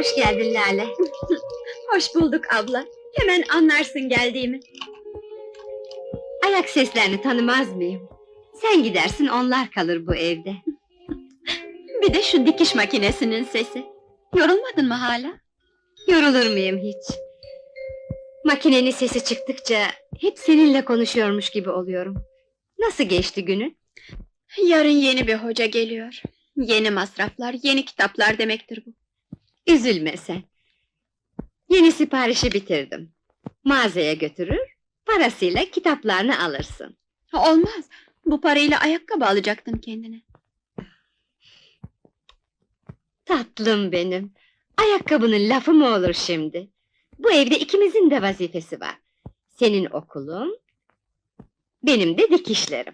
Hoş geldin Lale. Hoş bulduk abla. Hemen anlarsın geldiğimi. Ayak seslerini tanımaz mıyım? Sen gidersin onlar kalır bu evde. Bir de şu dikiş makinesinin sesi. Yorulmadın mı hala? Yorulur muyum hiç? Makinenin sesi çıktıkça hep seninle konuşuyormuş gibi oluyorum. Nasıl geçti günün? Yarın yeni bir hoca geliyor. Yeni masraflar, yeni kitaplar demektir bu. Üzülme sen. Yeni siparişi bitirdim. Mağazaya götürür, parasıyla kitaplarını alırsın. Olmaz. Bu parayla ayakkabı alacaktın kendine. Tatlım benim. Ayakkabının lafı mı olur şimdi? Bu evde ikimizin de vazifesi var. Senin okulun, benim de dikişlerim.